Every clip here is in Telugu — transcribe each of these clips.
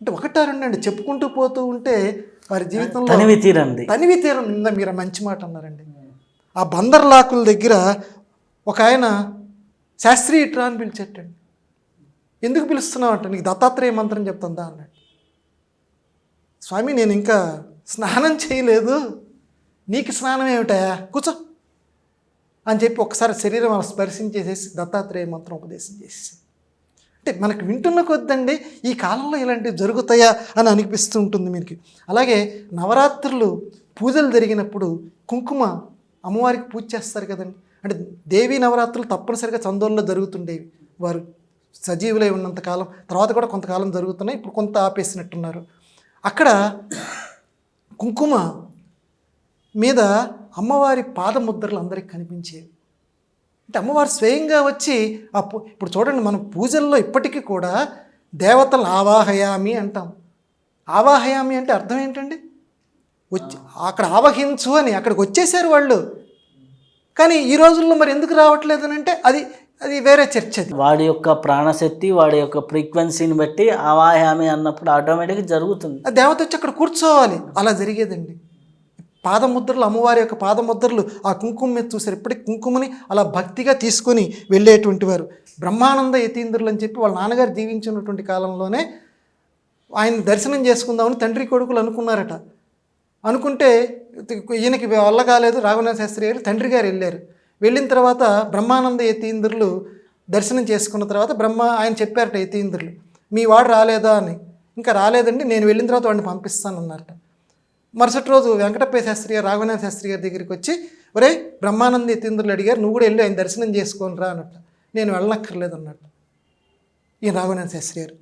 అంటే ఒకటా రెండు అండి చెప్పుకుంటూ పోతూ ఉంటే వారి జీవితంలో తనివి తీరండి. తనివి తీరం నిన్న మీరు మంచి మాట అన్నారండి. ఆ బందర్లాకుల దగ్గర ఒక ఆయన శాస్త్రి ఇట్రా అని పిలిచేటండి. ఎందుకు పిలుస్తున్నావు అంటే నీకు దత్తాత్రేయ మంత్రం చెప్తుందా అన్నాడు. స్వామి నేను ఇంకా స్నానం చేయలేదు. నీకు స్నానం ఏమిటా కూర్చో. అని చెప్పి ఒకసారి శరీరం స్పర్శించేసేసి దత్తాత్రేయ మంత్రం ఉపదేశం చేసేసి అంటే మనకు వింటున్న కొద్దండి ఈ కాలంలో ఇలాంటివి జరుగుతాయా అని అనిపిస్తూ ఉంటుంది మీకు అలాగే నవరాత్రులు పూజలు జరిగినప్పుడు కుంకుమ అమ్మవారికి పూజ చేస్తారు కదండి. అంటే దేవీ నవరాత్రులు తప్పనిసరిగా చందోల్లో జరుగుతుండేవి. వారు సజీవులై ఉన్నంత కాలం తర్వాత కూడా కొంతకాలం జరుగుతున్నాయి. ఇప్పుడు కొంత ఆపేసినట్టున్నారు. అక్కడ కుంకుమ మీద అమ్మవారి పాదముద్రలు అందరికి కనిపించేవి. అంటే అమ్మవారు స్వయంగా వచ్చి ఇప్పుడు చూడండి మనం పూజల్లో ఇప్పటికీ కూడా దేవతలను ఆవాహయామి అంటాం. ఆవాహయామి అంటే అర్థం ఏంటండి? వచ్చి అక్కడ ఆవహించు అని అక్కడికి వచ్చేసారు వాళ్ళు. కానీ ఈ రోజుల్లో మరి ఎందుకు రావట్లేదు అని అంటే అది అది వేరే చర్చ అది. వాడి యొక్క ప్రాణశక్తి వాడి యొక్క ఫ్రీక్వెన్సీని బట్టి ఆవాయామి అన్నప్పుడు ఆటోమేటిక్గా జరుగుతుంది. ఆ దేవత వచ్చి అక్కడ కూర్చోవాలి. అలా జరిగేదండి. పాదముద్రలు అమ్మవారి యొక్క పాదముద్రలు ఆ కుంకుమ మీద చూసారు ఇప్పటికి కుంకుమని అలా భక్తిగా తీసుకొని వెళ్ళేటువంటి వారు బ్రహ్మానంద యతీంద్రులు అని చెప్పి వాళ్ళ నాన్నగారు జీవించినటువంటి కాలంలోనే ఆయన దర్శనం చేసుకుందామని తండ్రి కొడుకులు అనుకున్నారట. అనుకుంటే ఈయనకి వల్ల కాలేదు రాఘవనాథ శాస్త్రి గారు తండ్రి గారు వెళ్ళారు. వెళ్ళిన తర్వాత బ్రహ్మానంద యతీంద్రులు దర్శనం చేసుకున్న తర్వాత బ్రహ్మ ఆయన చెప్పారట యతీంద్రులు మీ వాడు రాలేదా? అని. ఇంకా రాలేదండి నేను వెళ్ళిన తర్వాత వాడిని పంపిస్తానన్నారట. మరుసటి రోజు వెంకటప్ప శాస్త్రి గారు రాఘవనాథ శాస్త్రి గారి దగ్గరికి వచ్చి ఒరే బ్రహ్మానంద యతీంద్రులు అడిగారు నువ్వు కూడా వెళ్ళి ఆయన దర్శనం చేసుకొని రా అన్నట్టు. నేను వెళ్ళనక్కర్లేదు అన్నట్టు. ఈయన రాఘవనాథ శాస్త్రి గారు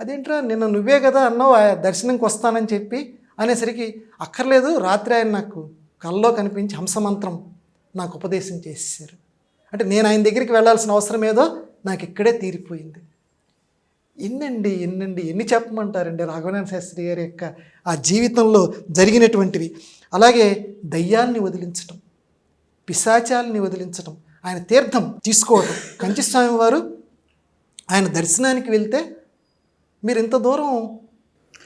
అదేంట్రా నిన్న నువ్వే కదా అన్నావు ఆ దర్శనంకి వస్తానని చెప్పి అనేసరికి అక్కర్లేదు రాత్రి ఆయన నాకు కల్లో కనిపించి హంసమంత్రం నాకు ఉపదేశం చేసేసారు అంటే నేను ఆయన దగ్గరికి వెళ్ళాల్సిన అవసరం ఏదో నాకు ఇక్కడే తీరిపోయింది. ఎన్నండి ఎన్నండి ఎన్ని చెప్పమంటారండి రాఘవనాథ శాస్త్రి గారి యొక్క ఆ జీవితంలో జరిగినటువంటివి. అలాగే దయ్యాల్ని వదిలించటం పిశాచాలని వదిలించటం ఆయన తీర్థం తీసుకోవటం. కంచిస్వామి వారు ఆయన దర్శనానికి వెళ్తే మీరు ఇంత దూరం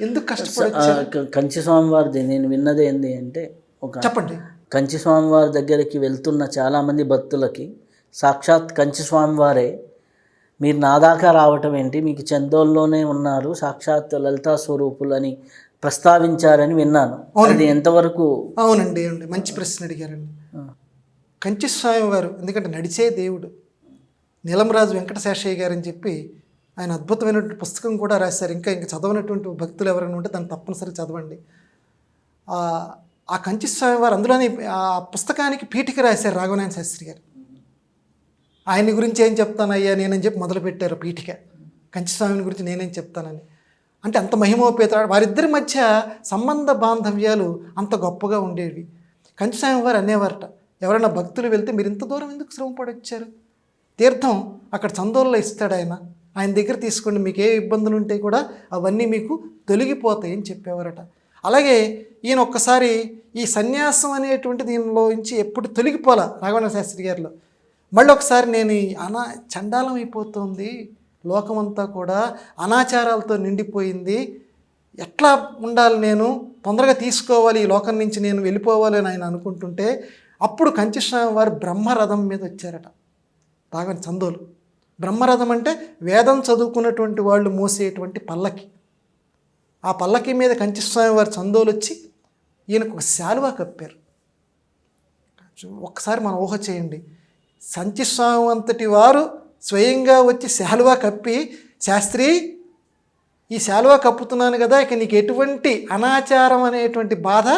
ఎందుకు కష్టపడొచ్చారు? ఆ, క- కంచి స్వామివారిది నేను విన్నది ఏంది అంటే ఒక చెప్పండి. కంచి స్వామివారి దగ్గరికి వెళ్తున్న చాలామంది భక్తులకి సాక్షాత్ కంచి స్వామివారే మీరు నా దాకా రావటం ఏంటి? మీకు చందోల్లోనే ఉన్నారు సాక్షాత్ లలితా స్వరూపులని ప్రస్తావించారని విన్నాను. అది ఎంతవరకు అవునండి అవునండి. మంచి ప్రశ్న అడిగారండి. కంచిస్వామి వారు ఎందుకంటే నడిచే దేవుడు నీలంరాజు వెంకటశేషయ్య గారు అని చెప్పి ఆయన అద్భుతమైనటువంటి పుస్తకం కూడా రాశారు. ఇంకా ఇంకా చదవనటువంటి భక్తులు ఎవరైనా ఉంటే దాన్ని తప్పనిసరి చదవండి. ఆ కంచిస్వామి వారు అందులోని ఆ పుస్తకానికి పీఠిక రాశారు రాఘవనారాయణ శాస్త్రి గారు. ఆయన గురించి ఏం చెప్తానయ్యా నేనని చెప్పి మొదలుపెట్టారు పీఠిక. కంచిస్వామిని గురించి నేనేం చెప్తానని. అంటే అంత మహిమోపేత వారిద్దరి మధ్య సంబంధ బాంధవ్యాలు అంత గొప్పగా ఉండేవి. కంచిస్వామి వారు అనేవారట ఎవరైనా భక్తులు వెళ్తే మీరు ఇంత దూరం ఎందుకు శ్రమ పడొచ్చారు? తీర్థం అక్కడ చందోల్లో ఇస్తాడు ఆయన. ఆయన దగ్గర తీసుకోండి మీకు ఏ ఇబ్బందులు ఉంటే కూడా అవన్నీ మీకు తొలగిపోతాయి అని చెప్పేవారట. అలాగే ఈయన ఒక్కసారి ఈ సన్యాసం అనేటువంటి దీనిలో నుంచి ఎప్పుడు తొలగిపోలా రాఘవేంద్ర శాస్త్రి గారిలో. మళ్ళీ ఒకసారి నేను అనా చండాలం అయిపోతుంది. లోకమంతా కూడా అనాచారాలతో నిండిపోయింది. ఎట్లా ఉండాలి నేను? తొందరగా తీసుకోవాలి. ఈ లోకం నుంచి నేను వెళ్ళిపోవాలి అని ఆయన అనుకుంటుంటే అప్పుడు కంచిస్వామి వారు బ్రహ్మరథం మీద వచ్చారట. రాఘవన్ చందోలు. బ్రహ్మరథం అంటే వేదం చదువుకున్నటువంటి వాళ్ళు మోసేటువంటి పల్లకి. ఆ పల్లకి మీద కంచిస్వామి వారు చందోలు వచ్చి ఈయనకు ఒక శాలువా కప్పారు. ఒకసారి మనం ఊహ చేయండి. సంచిస్వామి అంతటి వారు స్వయంగా వచ్చి శాలువా కప్పి శాస్త్రి ఈ శాలువా కప్పుతున్నాను కదా ఇక నీకు ఎటువంటి అనాచారం అనేటువంటి బాధ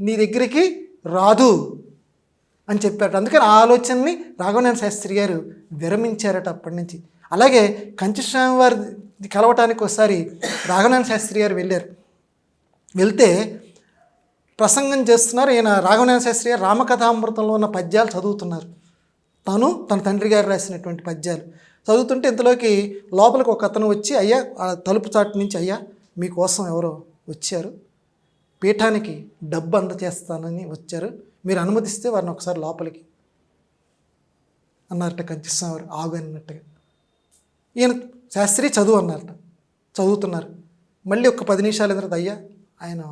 నీ దగ్గరికి రాదు అని చెప్పారు అందుకని ఆ ఆలోచనని రాఘవనారాయణ శాస్త్రి గారు విరమించారట అప్పటి నుంచి. అలాగే కంచిస్వామి వారి కలవటానికి ఒకసారి రాఘవనారాయణ శాస్త్రి గారు వెళ్ళారు. వెళ్తే ప్రసంగం చేస్తున్నారు. ఈయన రాఘవనారాయణ శాస్త్రి గారు రామకథామృతంలో ఉన్న పద్యాలు చదువుతున్నారు. తను తన తండ్రి గారు రాసినటువంటి పద్యాలు. చదువుతుంటే ఇంతలోకి లోపలికి ఒక అతను వచ్చి అయ్యా ఆ తలుపు చాటు నుంచి అయ్యా మీకోసం ఎవరో వచ్చారు. పీఠానికి డబ్బు అందచేస్తానని వచ్చారు. మీరు అనుమతిస్తే వారిని ఒకసారి లోపలికి. అన్నారట కంచిస్వామి ఆగు అన్నట్టుగా. ఈయన శాస్త్రి చదువు అన్నారట చదువుతున్నారు. మళ్ళీ ఒక పది నిమిషాలు తర్వాత అయ్యా ఆయన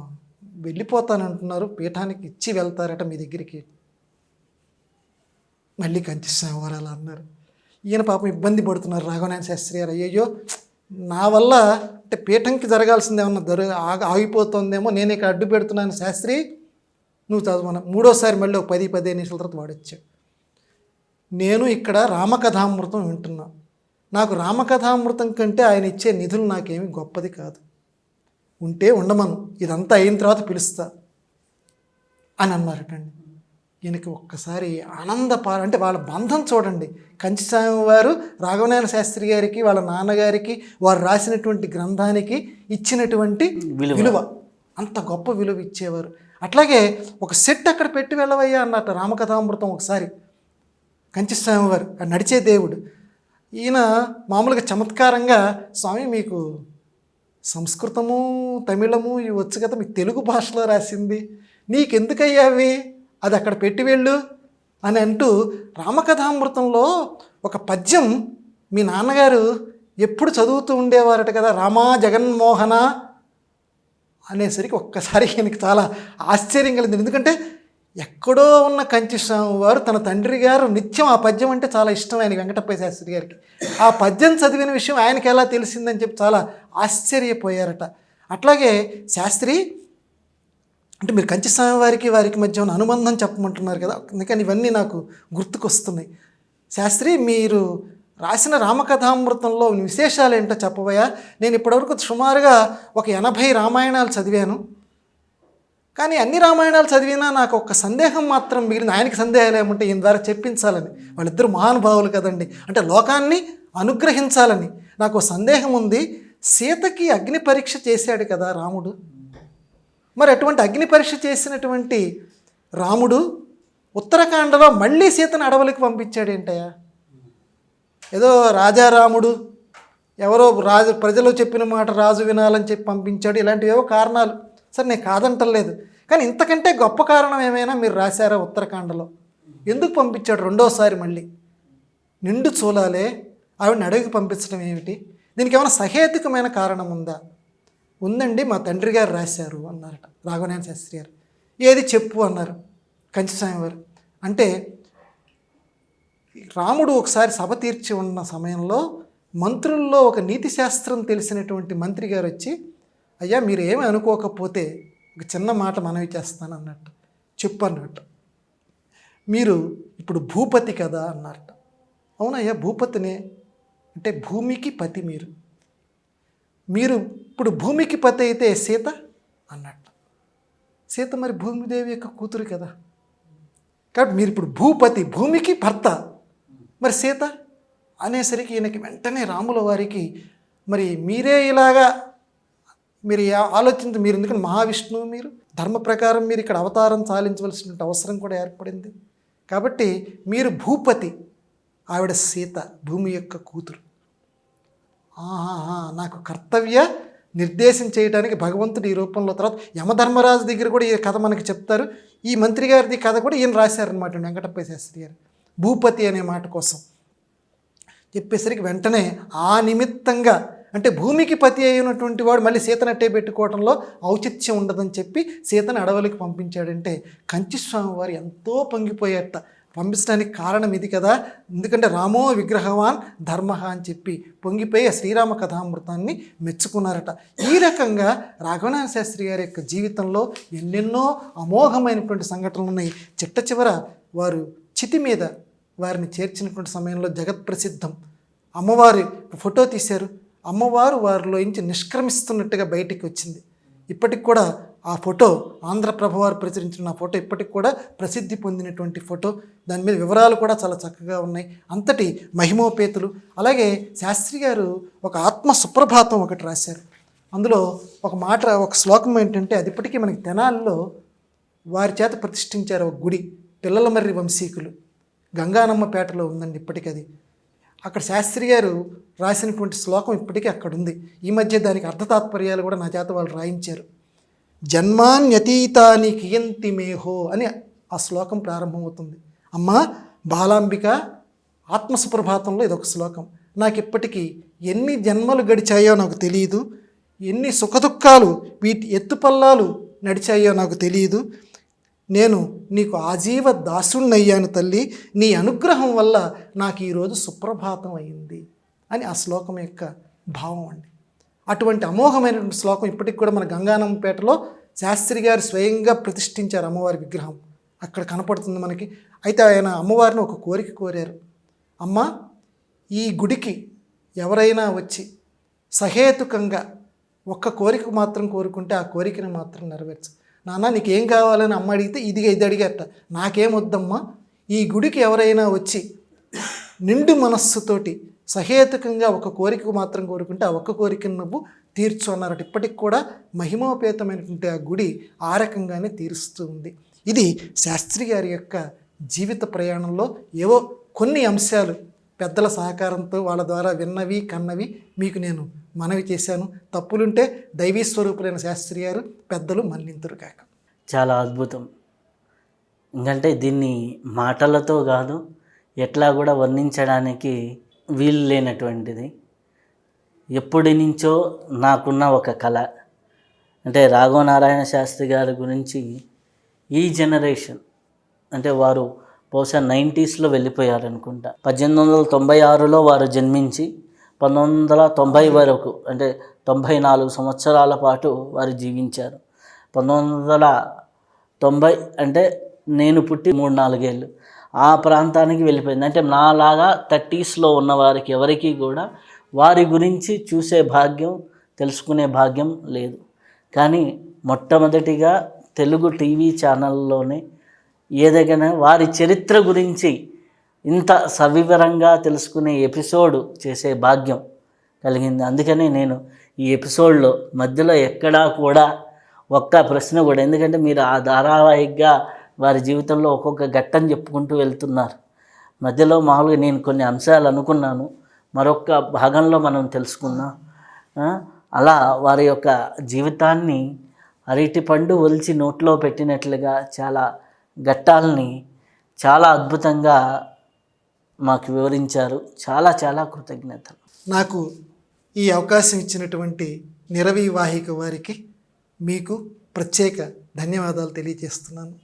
వెళ్ళిపోతానంటున్నారు పీఠానికి ఇచ్చి వెళ్తారట మీ దగ్గరికి. మళ్ళీ కనిపిస్తాం అలా అన్నారు. ఈయన పాపం ఇబ్బంది పడుతున్నారు రాఘవనారాయణ శాస్త్రి గారు. అయ్యయ్యో నా వల్ల అంటే పీఠంకి జరగాల్సింది ఏమన్నా దొర ఆగిపోతుందేమో నేను ఇక్కడ అడ్డు పెడుతున్నాను శాస్త్రి. నువ్వు చదువు మూడోసారి మళ్ళీ ఒక పది పదిహేను నిమిషాల తర్వాత వాడొచ్చాడు నేను ఇక్కడ రామకథామృతం వింటున్నా. నాకు రామకథామృతం కంటే ఆయన ఇచ్చే నిధులు నాకేమీ గొప్పది కాదు. ఉంటే ఉండమను. ఇదంతా అయిన తర్వాత పిలుస్తా. అని అన్నారటండి. ఈయనకి ఒక్కసారి ఆనందపా అంటే వాళ్ళ బంధం చూడండి. కంచిస్వామి వారు రాఘవనారాయణ శాస్త్రి గారికి వాళ్ళ నాన్నగారికి వారు రాసినటువంటి గ్రంథానికి ఇచ్చినటువంటి విలువ. అంత గొప్ప విలువ ఇచ్చేవారు. అట్లాగే ఒక సెట్ అక్కడ పెట్టి వెళ్ళవయ్యా అన్నట్టు రామకథామృతం ఒకసారి. కంచిస్వామి వారు నడిచే దేవుడు. ఈయన మామూలుగా చమత్కారంగా స్వామి మీకు సంస్కృతము తమిళము ఇవి వచ్చు కదా మీకు తెలుగు భాషలో రాసింది. నీకెందుకయ్యా అవి? అది అక్కడ పెట్టి వెళ్ళు అని అంటూ రామకథామృతంలో ఒక పద్యం మీ నాన్నగారు ఎప్పుడు చదువుతూ ఉండేవారట కదా రామా జగన్మోహన అనేసరికి ఒక్కసారి ఆయనకి చాలా ఆశ్చర్యం కలిగింది. ఎందుకంటే ఎక్కడో ఉన్న కంచిస్వామి వారు తన తండ్రి గారు నిత్యం ఆ పద్యం అంటే చాలా ఇష్టం ఆయన వెంకటప్పయ్య శాస్త్రి గారికి. ఆ పద్యం చదివిన విషయం ఆయనకి ఎలా తెలిసిందని చెప్పి చాలా ఆశ్చర్యపోయారట. అట్లాగే శాస్త్రి అంటే మీరు కంచిస్వామి వారికి వారికి మధ్య ఉన్న అనుబంధం చెప్పమంటున్నారు కదా. అందుకని ఇవన్నీ నాకు గుర్తుకొస్తున్నాయి. శాస్త్రి మీరు రాసిన రామకథామృతంలో విశేషాలు ఏంటో చెప్పబోయా? నేను ఇప్పటివరకు సుమారుగా ఒక ఎనభై రామాయణాలు చదివాను. కానీ అన్ని రామాయణాలు చదివినా నాకు ఒక సందేహం మాత్రం మిగిలిన ఆయనకి సందేహాలు ఏమంటే ఈయన ద్వారా చెప్పించాలని. వాళ్ళిద్దరు మహానుభావులు కదండి. అంటే లోకాన్ని అనుగ్రహించాలని. నాకు సందేహం ఉంది. సీతకి అగ్ని పరీక్ష చేశాడు కదా రాముడు. మరి అటువంటి అగ్ని పరీక్ష చేసినటువంటి రాముడు ఉత్తరాఖండలో మళ్ళీ సీతను అడవులకు పంపించాడు ఏంటయ్యా? ఏదో రాజారాముడు ఎవరో రాజు ప్రజలు చెప్పిన మాట రాజు వినాలని చెప్పి పంపించాడు ఇలాంటివి ఏవో కారణాలు. సరే నేను కాదంటలేదు. కానీ ఇంతకంటే గొప్ప కారణం ఏమైనా మీరు రాశారా ఉత్తరాఖండలో ఎందుకు పంపించాడు రెండోసారి మళ్ళీ? నిండు చూలాలే ఆవిడని అడవికి పంపించడం ఏమిటి? దీనికి ఏమైనా సహేతుకమైన కారణం ఉందా? ఉందండి మా తండ్రి గారు రాశారు అన్నారట రాఘవనారాయణ శాస్త్రి గారు. ఏది చెప్పు అన్నారు కంచిస్వామి వారు. అంటే రాముడు ఒకసారి సభ తీర్చి ఉన్న సమయంలో మంత్రుల్లో ఒక నీతి శాస్త్రం తెలిసినటువంటి మంత్రి గారు వచ్చి అయ్యా మీరు ఏమి అనుకోకపోతే ఒక చిన్న మాట మనవి చేస్తాను అన్నట్టు చెప్పు అన్నట్టు. మీరు ఇప్పుడు భూపతి కదా అన్నారట. అవునయ్యా భూపతినే అంటే భూమికి పతి మీరు. మీరు ఇప్పుడు భూమికి పతి అయితే సీత అన్నట్టు. సీత మరి భూమిదేవి యొక్క కూతురు కదా. కాబట్టి మీరు ఇప్పుడు భూపతి భూమికి భర్త మరి సీత అనేసరికి ఈయనకి వెంటనే రాముల వారికి మరి మీరే ఇలాగా మీరు ఆలోచించి మీరు ఎందుకంటే మహావిష్ణువు మీరు? ధర్మ ప్రకారం మీరు ఇక్కడ అవతారం చాలించవలసిన అవసరం కూడా ఏర్పడింది. కాబట్టి మీరు భూపతి ఆవిడ సీత భూమి యొక్క కూతురు. ఆహా నాకు కర్తవ్య నిర్దేశం చేయడానికి భగవంతుడు ఈ రూపంలో తర్వాత యమధర్మరాజు దగ్గర కూడా ఈ కథ మనకి చెప్తారు. ఈ మంత్రి గారిది కథ కూడా ఈయన రాశారనమాట వెంకటప్ప శాస్త్రి గారు. భూపతి అనే మాట కోసం చెప్పేసరికి వెంటనే ఆ నిమిత్తంగా అంటే భూమికి పతి అయినటువంటి వాడు మళ్ళీ సీతనట్టే పెట్టుకోవడంలో ఔచిత్యం ఉండదని చెప్పి సీతను అడవులకు పంపించాడంటే కంచిస్వామి వారు ఎంతో పొంగిపోయేట. పంపించడానికి కారణం ఇది కదా. ఎందుకంటే రామో విగ్రహవాన్ ధర్మ అని చెప్పి పొంగిపోయి శ్రీరామ కథామృతాన్ని మెచ్చుకున్నారట. ఈ రకంగా రాఘవనాథ శాస్త్రి గారి యొక్క జీవితంలో ఎన్నెన్నో అమోఘమైనటువంటి సంఘటనలు ఉన్నాయి. చిట్ట చివర వారు చితి మీద వారిని చేర్చినటువంటి సమయంలో జగత్ ప్రసిద్ధం. అమ్మవారి ఫోటో తీశారు. అమ్మవారు వారిలో నుంచి నిష్క్రమిస్తున్నట్టుగా బయటికి వచ్చింది. ఇప్పటికి కూడా ఆ ఫోటో ఆంధ్రప్రభ వారు ప్రచురించిన ఆ ఫోటో ఇప్పటికి కూడా ప్రసిద్ధి పొందినటువంటి ఫోటో. దాని మీద వివరాలు కూడా చాలా చక్కగా ఉన్నాయి. అంతటి మహిమోపేతులు. అలాగే శాస్త్రి గారు ఒక ఆత్మ సుప్రభాతం ఒకటి రాశారు. అందులో ఒక మాట ఒక శ్లోకం ఏంటంటే అది ఇప్పటికీ మనకి తెనాల్లో వారి చేత ప్రతిష్ఠించారు ఒక గుడి పిల్లల మర్రి వంశీకులు గంగానమ్మపేటలో ఉందండి ఇప్పటికీ అది. అక్కడ శాస్త్రి గారు రాసినటువంటి శ్లోకం ఇప్పటికీ అక్కడ ఉంది ఈ మధ్య దానికి అర్థతాత్పర్యాలు కూడా నా చేత వాళ్ళు రాయించారు. జన్మాన్యతీతాని కియంతి మేహో అని ఆ శ్లోకం ప్రారంభమవుతుంది. అమ్మ బాలాంబిక ఆత్మసుప్రభాతంలో ఇదొక శ్లోకం. నాకు ఇప్పటికీ ఎన్ని జన్మలు గడిచాయో నాకు తెలియదు ఎన్ని సుఖదుఖాలు వీటి ఎత్తుపల్లాలు నడిచాయో నాకు తెలియదు నేను నీకు ఆజీవ దాసుణ్ణయ్యాను తల్లి. నీ అనుగ్రహం వల్ల నాకు ఈరోజు సుప్రభాతం అయింది అని ఆ శ్లోకం యొక్క భావం అండి. అటువంటి అమోఘమైనటువంటి శ్లోకం ఇప్పటికి కూడా మన గంగానంపేటలో శాస్త్రి గారు స్వయంగా ప్రతిష్ఠించారు అమ్మవారి విగ్రహం. అక్కడ కనపడుతుంది మనకి. అయితే ఆయన అమ్మవారిని ఒక కోరిక కోరారు. అమ్మ ఈ గుడికి ఎవరైనా వచ్చి సహేతుకంగా ఒక్క కోరిక మాత్రం కోరుకుంటే ఆ కోరికను మాత్రం నెరవేర్చు. నాన్న నీకేం కావాలని అమ్మ అడిగితే ఇదిగా ఇది అడిగట నాకేం వద్దమ్మా? ఈ గుడికి ఎవరైనా వచ్చి నిండు మనస్సుతోటి సహేతుకంగా ఒక కోరిక మాత్రం కోరుకుంటే ఆ ఒక్క కోరికను నువ్వు తీర్చు అన్నారట. ఇప్పటికి కూడా మహిమోపేతమైనటువంటి ఆ గుడి ఆ రకంగానే తీరుస్తూ ఉంది. ఇది శాస్త్రి గారి యొక్క జీవిత ప్రయాణంలో ఏవో కొన్ని అంశాలు పెద్దల సహకారంతో వాళ్ళ ద్వారా విన్నవి కన్నవి మీకు నేను మనవి చేశాను. తప్పులుంటే దైవీ స్వరూపులైన శాస్త్రి గారు పెద్దలు మన్నింతురు కాక చాలా అద్భుతం. ఎందుకంటే దీన్ని మాటలతో కాదు ఎట్లా కూడా వర్ణించడానికి వీలు లేనటువంటిది. ఎప్పటి నుంచో నాకున్న ఒక కళ. అంటే రాఘవనారాయణ శాస్త్రి గారి గురించి ఈ జనరేషన్ అంటే వారు బహుశా నైంటీస్లో వెళ్ళిపోయారు అనుకుంటా పద్దెనిమిది వందల తొంభై ఆరులో వారు జన్మించి పంతొమ్మిది వందల తొంభై వరకు అంటే తొంభై నాలుగు సంవత్సరాల పాటు వారు జీవించారు. పంతొమ్మిది వందల తొంభై అంటే నేను పుట్టి మూడు నాలుగేళ్ళు. ఆ ప్రాంతానికి వెళ్ళిపోయింది. అంటే నాలాగా థర్టీస్లో ఉన్న వారికి ఎవరికి కూడా వారి గురించి చూసే భాగ్యం తెలుసుకునే భాగ్యం లేదు. కానీ మొట్టమొదటిగా తెలుగు టీవీ ఛానల్లోనే ఏదైనా వారి చరిత్ర గురించి ఇంత సవివరంగా తెలుసుకునే ఎపిసోడ్ చేసే భాగ్యం కలిగింది. అందుకనే నేను ఈ ఎపిసోడ్లో మధ్యలో ఎక్కడా కూడా ఒక్క ప్రశ్న కూడా ఎందుకంటే మీరు ఆ ధారావాహికగా వారి జీవితంలో ఒక్కొక్క ఘట్టం చెప్పుకుంటూ వెళ్తున్నారు. మధ్యలో మామూలుగా నేను కొన్ని అంశాలు అనుకున్నాను. మరొక భాగంలో మనం తెలుసుకుందాం. అలా వారి యొక్క జీవితాన్ని అరటి పండు ఒలిచి నోట్లో పెట్టినట్లుగా చాలా ఘట్టాలని చాలా అద్భుతంగా మాకు వివరించారు. చాలా చాలా కృతజ్ఞతలు. నాకు ఈ అవకాశం ఇచ్చినటువంటి నిరవివాహిక వారికి మీకు ప్రత్యేక ధన్యవాదాలు తెలియజేస్తున్నాను.